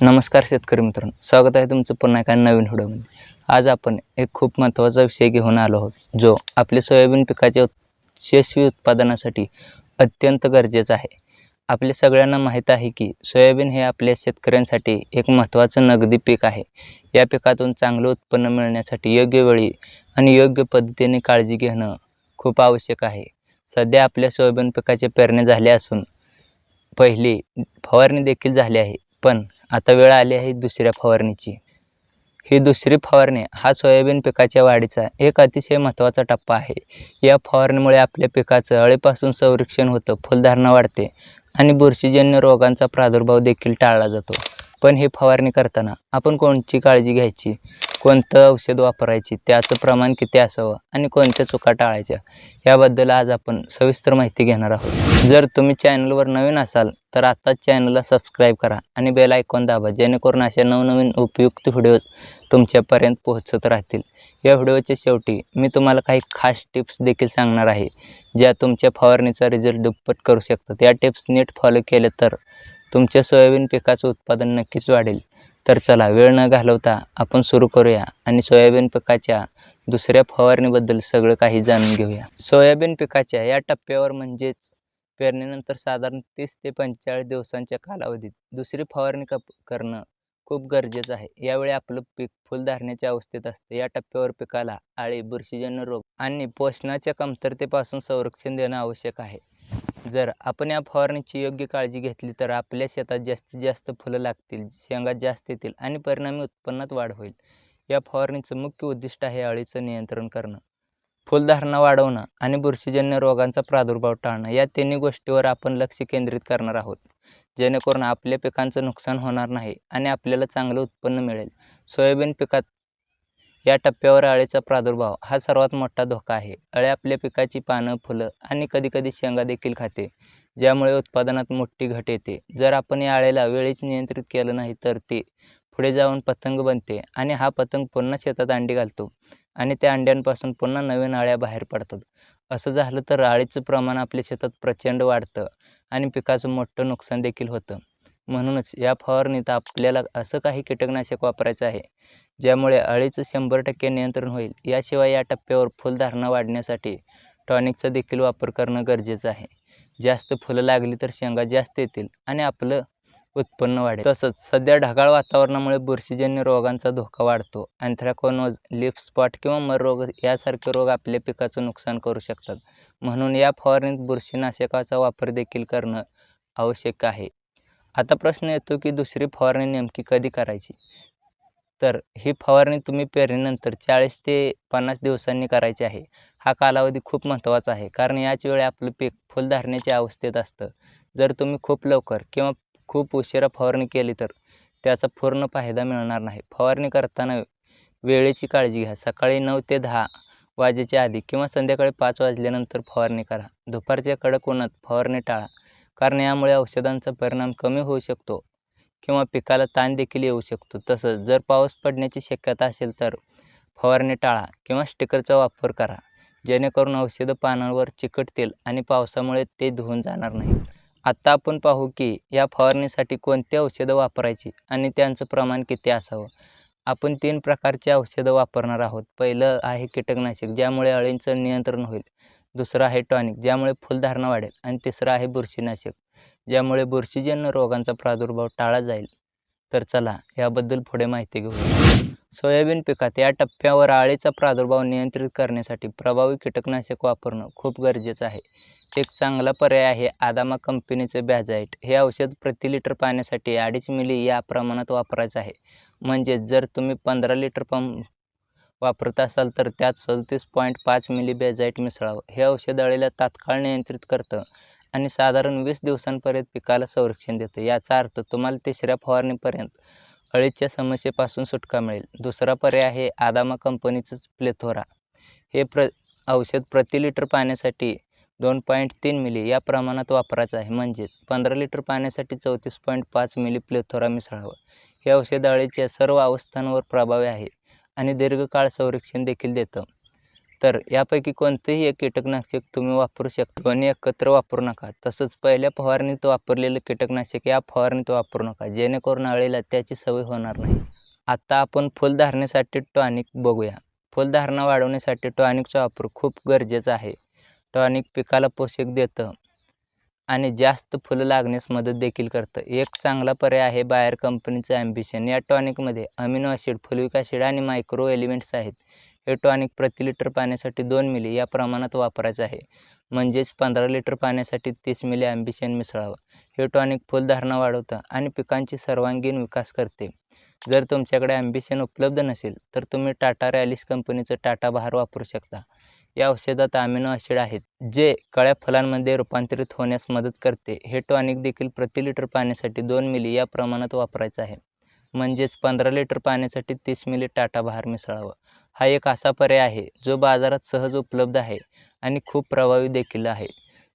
नमस्कार शेतकरी मित्रांनो स्वागत आहे तुमचं पुन्हा एका नवीन व्हिडिओमध्ये. आज आपण एक खूप महत्त्वाचा विषय घेऊन आलो आहोत जो आपल्या सोयाबीन पिकाच्या यशस्वी उत्पादनासाठी अत्यंत गरजेचा आहे. आपल्या सगळ्यांना माहीत आहे की सोयाबीन हे आपल्या शेतकऱ्यांसाठी एक महत्त्वाचं नगदी पीक आहे. या पिकातून चांगलं उत्पन्न मिळण्यासाठी योग्य वेळी आणि योग्य पद्धतीने काळजी घेणं खूप आवश्यक आहे. सध्या आपल्या सोयाबीन पिकाचे पेरणे झाले असून पहिली फवारणी देखील झाली आहे. पण आता वेळ आली आहे दुसऱ्या फवारणीची. ही दुसरी फवारणी हा सोयाबीन पिकाच्या वाढीचा एक अतिशय महत्त्वाचा टप्पा आहे. या फवारणीमुळे आपल्या पिकाचं अळीपासून संरक्षण होतं फुलधारणा वाढते आणि बुरशीजन्य रोगांचा प्रादुर्भाव देखील टाळला जातो. पण ही फवारणी करताना आपण कोणची काळजी घ्यायची? कोणतं औषध वापरायची त्याचं प्रमाण किती असावं आणि कोणत्या चुका टाळायच्या याबद्दल आज आपण सविस्तर माहिती घेणार आहोत. जर तुम्ही चॅनलवर नवीन असाल तर आत्ताच चॅनलला सबस्क्राईब करा आणि बेल आयकॉन दाबा जेणेकरून अशा नवनवीन उपयुक्त व्हिडिओज तुमच्यापर्यंत पोहोचत राहतील. या व्हिडिओच्या शेवटी मी तुम्हाला काही खास टिप्स देखील सांगणार आहे ज्या तुमच्या फवारणीचा रिझल्ट दुप्पट करू शकतात. या टिप्स नीट फॉलो केले तर तुमच्या सोयाबीन पिकाचं उत्पादन नक्कीच वाढेल. तर चला वेळ न घालवता आपण सुरू करूया आणि सोयाबीन पिकाच्या दुसऱ्या फवारणीबद्दल सगळं काही जाणून घेऊया. सोयाबीन पिकाच्या या टप्प्यावर म्हणजेच पेरणीनंतर साधारण तीस ते पंचेचाळीस दिवसांच्या कालावधीत दुसरी फवारणी कप करणं खूप गरजेचं आहे. यावेळी आपलं पीक फुलधारण्याच्या अवस्थेत असते. या टप्प्यावर पिकाला आळी बुरशीजन्य रोग आणि पोषणाच्या कमतरतेपासून संरक्षण देणं आवश्यक आहे. जर आपण या फवारणीची योग्य काळजी घेतली तर आपल्या शेतात जास्तीत जास्त फुलं लागतील शेंगा जास्त येतील आणि परिणामी उत्पन्नात वाढ होईल. या फवारणीचं मुख्य उद्दिष्ट आहे अळीचं नियंत्रण करणं. फुलधारणा वाढवणं आणि बुरशीजन्य रोगांचा प्रादुर्भाव टाळणं. या तिन्ही गोष्टीवर आपण लक्ष केंद्रित करणार आहोत. जेणेकरून आपल्या पिकांचं नुकसान होणार नाही आणि आपल्याला चांगलं उत्पन्न मिळेल. सोयाबीन पिकात या टप्प्यावर अळीचा प्रादुर्भाव हा सर्वात मोठा धोका आहे. अळे आपल्या पिकाची पानं फुलं आणि कधीकधी शेंगा देखील खाते ज्यामुळे उत्पादनात मोठी घट येते. जर आपण या अळेला वेळीच नियंत्रित केलं नाही तर ते पुढे जाऊन पतंग बनते आणि हा पतंग पुन्हा शेतात अंडी घालतो आणि त्या अंड्यांपासून पुन्हा नवीन अळ्या बाहेर पडतात. असं झालं तर अळीचं प्रमाण आपल्या शेतात प्रचंड वाढतं आणि पिकाचं मोठं नुकसान देखील होतं. म्हणूनच या फवारणीत आपल्याला असं काही कीटकनाशक वापरायचं आहे ज्यामुळे अळीचं शंभर टक्के नियंत्रण होईल. याशिवाय या टप्प्यावर फुलधारणा वाढण्यासाठी टॉनिकचा देखील वापर करणं गरजेचं आहे. जास्त फुलं लागली तर शेंगा जास्त येतील आणि आपलं उत्पन्न वाढेल. तसंच सध्या ढगाळ वातावरणामुळे बुरशीजन्य रोगांचा धोका वाढतो. अँथ्रॅकोनोज लिफ स्पॉट किंवा मर रोग यासारखे रोग आपल्या पिकाचं नुकसान करू शकतात. म्हणून या फवारणीत बुरशीनाशकाचा वापर देखील करणं आवश्यक आहे. आता प्रश्न येतो की दुसरी फवारणी नेमकी कधी करायची? तर ही फवारणी तुम्ही पेरणीनंतर चाळीस ते पन्नास दिवसांनी करायची आहे. हा कालावधी खूप महत्त्वाचा आहे कारण याच वेळी आपलं पीक फुलधारण्याच्या अवस्थेत असतं. जर तुम्ही खूप लवकर किंवा खूप उशिरा फवारणी केली तर त्याचा पूर्ण फायदा मिळणार नाही. फवारणी करताना वेळेची काळजी घ्या. सकाळी नऊ ते दहा वाजेच्या आधी किंवा संध्याकाळी पाच वाजल्यानंतर फवारणी करा. दुपारच्या कडक उन्हात फवारणी टाळा कारण यामुळे औषधांचा परिणाम कमी होऊ शकतो. किंवा पिकाला ताण देखील येऊ शकतो. तसंच जर पाऊस पडण्याची शक्यता असेल तर फवारणी टाळा किंवा स्टिकरचा वापर करा. जेणेकरून औषधं पानांवर चिकटतील आणि पावसामुळे ते धुवून जाणार नाही आत्ता आपण पाहू की या फवारणीसाठी कोणती औषधं वापरायची आणि त्यांचं प्रमाण किती असावं? आपण तीन प्रकारची औषधं वापरणार आहोत. पहिलं आहे कीटकनाशक ज्यामुळे अळींचं नियंत्रण होईल. दुसरं आहे टॉनिक ज्यामुळे फुलधारणा वाढेल. आणि तिसरं आहे बुरशीनाशक. ज्यामुळे बुरशीजन्य रोगांचा प्रादुर्भाव टाळला जाईल. तर चला याबद्दल पुढे माहिती घेऊ. सोयाबीन पिकात या टप्प्यावर अळीचा प्रादुर्भाव नियंत्रित करण्यासाठी प्रभावी कीटकनाशक वापरणं खूप गरजेचं आहे. एक चांगला पर्याय आहे आदामा कंपनीचं बॅझाईट हे औषध प्रति लिटर पाण्यासाठी अडीच मिली या प्रमाणात वापरायचं आहे. म्हणजेच जर तुम्ही पंधरा लिटर पंप वापरत असाल तर त्यात सदतीस पॉईंट पाच मिली बेझाईट मिसळावं. हे औषध अळीला तात्काळ नियंत्रित करतं. आणि साधारण वीस दिवसांपर्यंत पिकाला संरक्षण देतं. याचा अर्थ तुम्हाला तिसऱ्या फवारणीपर्यंत अळीच्या समस्येपासून सुटका मिळेल. दुसरा पर्याय आहे आदामा कंपनीचंच प्लेथोरा. हे प्र औषध प्रति लिटर पाण्यासाठी दोन पॉईंट तीन मिली या प्रमाणात वापरायचं आहे. म्हणजेच पंधरा लिटर पाण्यासाठी चौतीस पॉईंट पाच मिली प्लेथोरा मिसळावं. हे औषध अळीच्या सर्व अवस्थांवर प्रभावी आहे आणि दीर्घकाळ संरक्षण देखील देतं. तर यापैकी कोणतेही एक कीटकनाशक तुम्ही वापरू शकता दोन्ही एकत्र वापरू नका. तसंच पहिल्या फवारणीत वापरलेलं कीटकनाशक या फवारणीत वापरू नका. जेणेकरून अळीला त्याची सवय होणार नाही. आता आपण फुलधारणेसाठी टॉनिक बघूया. फुलधारणा वाढवण्यासाठी टॉनिकचा वापर खूप गरजेचा आहे. टॉनिक पिकाला पोषक देतं आणि जास्त फुलं लागण्यास मदत देखील करतं. एक चांगला पर्याय आहे बायर कंपनीचं ॲम्बिशन या टॉनिकमध्ये अमिनो ॲसिड फुलविक ॲसिड आणि मायक्रो एलिमेंट्स आहेत. हे टॉनिक प्रति लिटर पाण्यासाठी दोन मिली या प्रमाणात वापरायचं आहे. म्हणजेच पंधरा लिटर पाण्यासाठी तीस मिली ॲम्बिशन मिसळावं. हे टॉनिक फुलधारणा वाढवतं आणि पिकांची सर्वांगीण विकास करते. जर तुमच्याकडे ॲम्बिशन उपलब्ध नसेल तर तुम्ही टाटा रॅलिस कंपनीचं टाटा बहार वापरू शकता. या औषधात अमिनो ॲसिड आहेत जे कळ्या फुलांमध्ये रूपांतरित होण्यास मदत करते. हे टॉनिक देखील प्रति लिटर पाण्यासाठी दोन मिली या प्रमाणात वापरायचं आहे. म्हणजेच पंधरा लिटर पाण्यासाठी तीस मिली टाटा बहार मिसळावं. हा एक असा पर्याय आहे जो बाजारात सहज उपलब्ध आहे आणि खूप प्रभावी देखील आहे.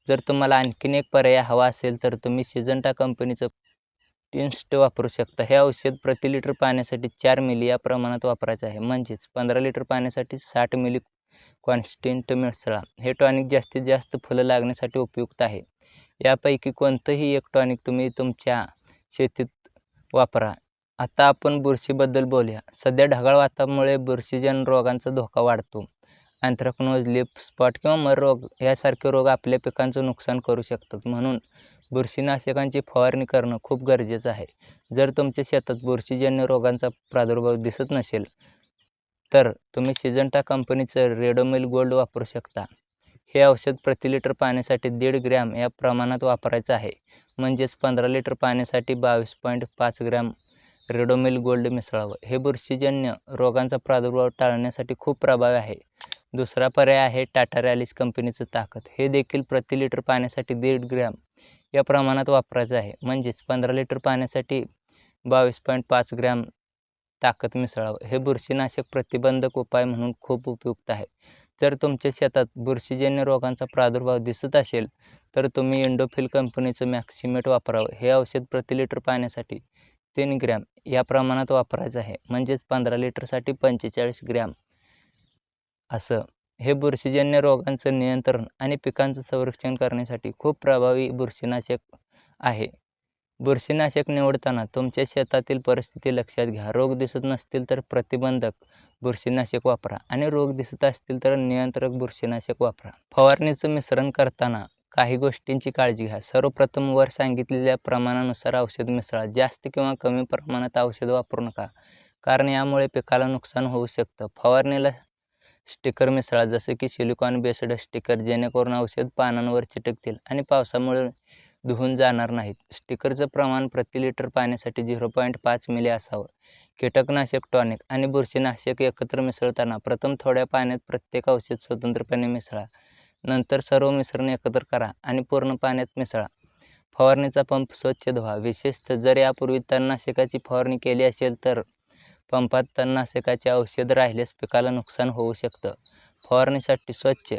जर तुम्हाला आणखीन एक पर्याय हवा असेल तर तुम्ही सिजंटा कंपनीचं टिन्स्ट वापरू शकता. हे औषध प्रति लिटर पाण्यासाठी चार मिली या प्रमाणात वापरायचं आहे. म्हणजेच पंधरा लिटर पाण्यासाठी साठ मिली कॉन्स्टंट मिसळा. हे टॉनिक जास्तीत जास्त फुलं लागण्यासाठी उपयुक्त आहे. यापैकी कोणतंही एक टॉनिक तुम्ही तुमच्या शेतीत वापरा. आता आपण बुरशीबद्दल बोलूया. सध्या ढगाळ वातावरणामुळे बुरशीजन्य रोगांचा धोका वाढतो. अँथ्रॅकनोज लिप स्पॉट किंवा मर रोग यासारखे रोग आपल्या पिकांचं नुकसान करू शकतात. म्हणून बुरशीनाशकांची फवारणी करणं खूप गरजेचं आहे. जर तुमच्या शेतात बुरशीजन्य रोगांचा प्रादुर्भाव दिसत नसेल तर तुम्ही सिजंटा कंपनीचं रेडोमिल गोल्ड वापरू शकता. हे औषध प्रति लिटर पाण्यासाठी दीड ग्रॅम या प्रमाणात वापरायचं आहे. म्हणजेच पंधरा लिटर पाण्यासाठी बावीस पॉईंट पाच ग्रॅम रेडोमिल गोल्ड मिसळावं. हे बुरशीजन्य रोगांचा प्रादुर्भाव टाळण्यासाठी खूप प्रभावी आहे. दुसरा पर्याय आहे टाटा रॅलिस कंपनीचं ताकद. हे देखील प्रति लिटर पाण्यासाठी दीड ग्रॅम या प्रमाणात वापरायचं आहे. म्हणजेच पंधरा लिटर पाण्यासाठी बावीस पॉईंट पाच ग्रॅम ताकद मिसळावं. हे बुरशीनाशक प्रतिबंधक उपाय म्हणून खूप उपयुक्त आहे. जर तुमच्या शेतात बुरशीजन्य रोगांचा प्रादुर्भाव दिसत असेल तर तुम्ही इंडोफिल कंपनीचं मॅक्सिमेट वापरावं. हे औषध प्रति लिटर पाण्यासाठी तीन ग्रॅम या प्रमाणात वापरायचं आहे. म्हणजेच पंधरा लिटरसाठी पंचेचाळीस ग्रॅम. असं. हे बुरशीजन्य रोगांचं नियंत्रण आणि पिकांचं संरक्षण करण्यासाठी खूप प्रभावी बुरशीनाशक आहे. बुरशीनाशक निवडताना तुमच्या शेतातील परिस्थिती लक्षात घ्या. रोग दिसत नसतील तर प्रतिबंधक बुरशीनाशक वापरा आणि रोग दिसत असतील तर नियंत्रक बुरशीनाशक वापरा. फवारणीचं मिश्रण करताना काही गोष्टींची काळजी घ्या. सर्वप्रथम वर सांगितलेल्या प्रमाणानुसार औषध मिसळा. जास्त किंवा कमी प्रमाणात औषध वापरू नका. कारण यामुळे पिकाला नुकसान होऊ शकतं. फवारणीला स्टिकर मिसळा. जसं की सिलिकॉन बेस्ड स्टिकर जेणेकरून औषध पानांवर चिटकतील आणि पावसामुळे धुवून जाणार नाहीत. स्टिकरचं प्रमाण प्रति लिटर पाण्यासाठी झिरो पॉईंट पाच मिली असावं. कीटकनाशक टॉनिक आणि बुरशीनाशक एकत्र मिसळताना प्रथम थोड्या पाण्यात प्रत्येक औषध स्वतंत्रपणे मिसळा. नंतर सर्व मिश्रण एकत्र करा आणि पूर्ण पाण्यात मिसळा. फवारणीचा पंप स्वच्छ धुवा. विशेषतः जर यापूर्वी तणनाशकाची फवारणी केली असेल तर पंपात तणनाशकाचे औषध राहिल्यास पिकाला नुकसान होऊ शकतं. फवारणीसाठी स्वच्छ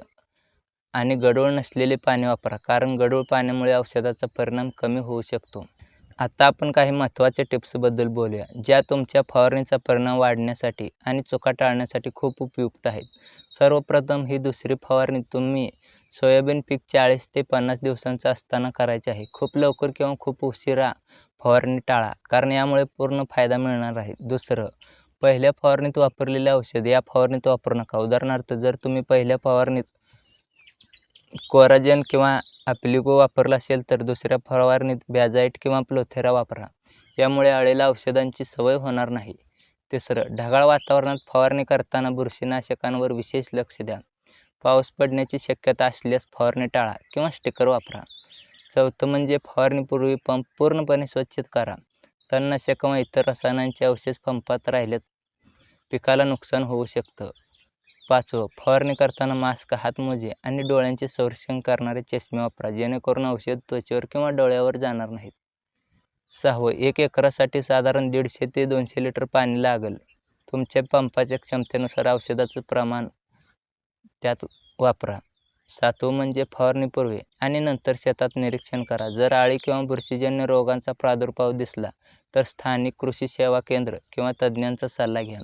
आणि गढूळ नसलेले पाणी वापरा कारण गढूळ पाण्यामुळे औषधाचा परिणाम कमी होऊ शकतो. आता आपण काही महत्त्वाच्या टिप्सबद्दल बोलूया ज्या तुमच्या फवारणीचा परिणाम वाढण्यासाठी आणि चुका टाळण्यासाठी खूप उपयुक्त आहेत. सर्वप्रथम ही दुसरी फवारणी तुम्ही सोयाबीन पीक चाळीस ते पन्नास दिवसांचं असताना करायचे आहे. खूप लवकर किंवा खूप उशिरा फवारणी टाळा कारण यामुळे पूर्ण फायदा मिळणार आहे. दुसरं पहिल्या फवारणीत वापरलेले औषध या फवारणीत वापरू नका. उदाहरणार्थ जर तुम्ही पहिल्या फवारणीत कोराजेन किंवा ॲप्लिको वापरला असेल तर दुसऱ्या फवारणीत बॅझाईट किंवा प्लोथेरा वापरा. यामुळे अळीला औषधांची सवय होणार नाही. तिसरं ढगाळ वातावरणात फवारणी करताना बुरशीनाशकांवर विशेष लक्ष द्या. पाऊस पडण्याची शक्यता असल्यास फवारणी टाळा किंवा स्टिकर वापरा. चौथं म्हणजे फवारणीपूर्वी पंप पूर्णपणे स्वच्छ करा. तणनाशक किंवा इतर रसायनांचे अवशेष पंपात राहिलेत पिकाला नुकसान होऊ शकतं. पाचवं फवारणी करताना मास्क हातमोजे आणि डोळ्यांचे संरक्षण करणारे चष्मे वापरा जेणेकरून औषध त्वचेवर किंवा डोळ्यावर जाणार नाहीत. सहावं एक एकरासाठी साधारण दीडशे ते दोनशे लिटर पाणी लागेल. तुमच्या पंपाच्या क्षमतेनुसार औषधाचं प्रमाण त्यात वापरा. सातवं म्हणजे फवारणीपूर्वी आणि नंतर शेतात निरीक्षण करा. जर आळी किंवा बुरशीजन्य रोगांचा प्रादुर्भाव दिसला तर स्थानिक कृषी सेवा केंद्र किंवा तज्ज्ञांचा सल्ला घ्या.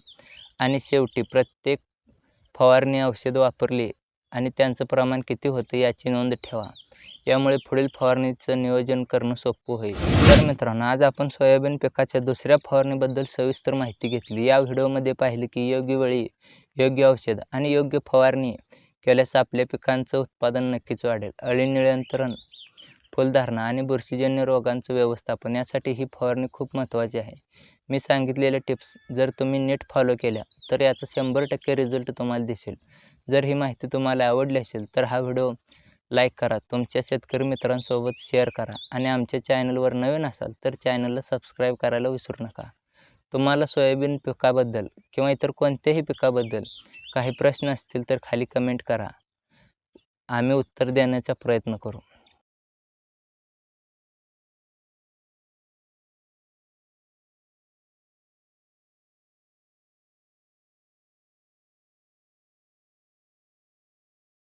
आणि शेवटी प्रत्येक फवारणी औषध वापरली आणि त्यांचं प्रमाण किती होतं याची नोंद ठेवा. यामुळे पुढील फवारणीचं नियोजन करणं सोपं होईल. तर मित्रांनो आज आपण सोयाबीन पिकाच्या दुसऱ्या फवारणीबद्दल सविस्तर माहिती घेतली. या व्हिडिओमध्ये पाहिले की योग्य वेळी योग्य औषध आणि योग्य फवारणी केल्यास आपल्या पिकांचं उत्पादन नक्कीच वाढेल. अळी नियंत्रण फुलधारणा आणि बुरशीजन्य रोगांचं व्यवस्थापन यासाठी ही फवारणी खूप महत्त्वाची आहे. मी सांगितलेल्या टिप्स जर तुम्ही नीट फॉलो केल्या तर याचा शंभर टक्के रिझल्ट तुम्हाला दिसेल. जर ही माहिती तुम्हाला आवडली असेल तर हा व्हिडिओ लाईक करा तुमच्या शेतकरी मित्रांसोबत शेअर करा आणि आमच्या चॅनलवर नवीन असाल तर चॅनलला सबस्क्राईब करायला विसरू नका. तुम्हाला सोयाबीन पिकाबद्दल किंवा इतर कोणत्याही पिकाबद्दल काही प्रश्न असतील तर खाली कमेंट करा. आम्ही उत्तर देण्याचा प्रयत्न करू.